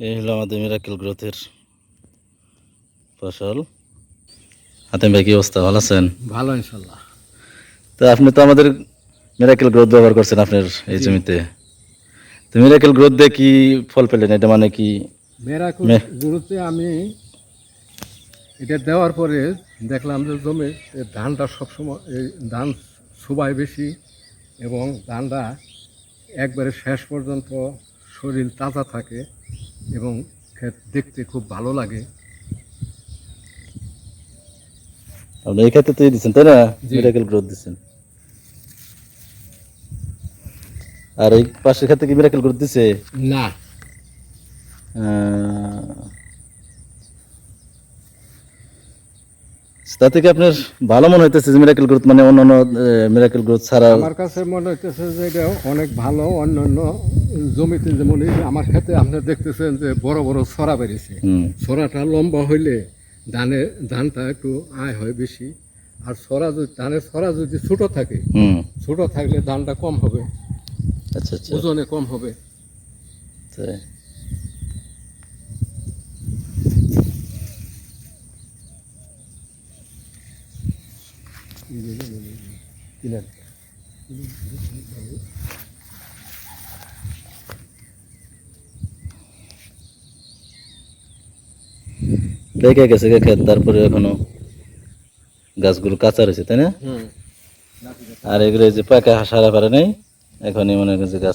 এই হলো আমাদের মিরাকেল গ্রোথের ফসল। হাতেম ভাই কি অবস্থা? ভালো আছেন? ভালো ইনশাল্লাহ তো আপনি তো আমাদের মিরাকেল গ্রোথ ব্যবহার করছেন আপনার এই জমিতে। তো মিরাকেল গ্রোথ দিয়ে কি ফল পেলেন? এটা মানে কি মে- আমি এটা দেওয়ার পরে দেখলাম যে জমি ধানটা সবসময় এই ধান সুবাই বেশি এবং ধানটা একবারে শেষ পর্যন্ত শরীর তাজা থাকে। এবং ক্ষেত দেখতে খুব ভালো লাগে। আপনি এই ক্ষেত্রে তো দিচ্ছেন তাই না? মিরাকেল গ্রোথ দিচ্ছেন আর এই পাশের ক্ষেত্রে কি মিরাকেল গ্রোথ দিছে? না। তা থেকে আপনার ভালো মনে হইতেছে যে মিরাকেল গ্রোথ মানে অন্যান্য মিরাকেল গ্রোথ ছাড়া আমার কাছে মনে হইতেছে যে এটা অনেক ভালো অন্যান্য জমিতে যেমন এই আমার ক্ষেত্রে আপনি দেখতেছেন যে বড় বড় ছড়া বেরিয়েছে ছড়াটা লম্বা হইলে ধানে ধানটা একটু আয় হয় বেশি আর ছড়া যদি ধানের ছড়া যদি ছোট থাকে ছোট থাকলে ধানটা কম হবে আচ্ছা আচ্ছা ওজনে কম হবে তাই। লেগে গেছে গে তারপরে এখনও গাছগুলো কাঁচা রয়েছে তাই না? আর এগুলো যে পাকা সারা পারে নেই এখনই মনে হয় গাছ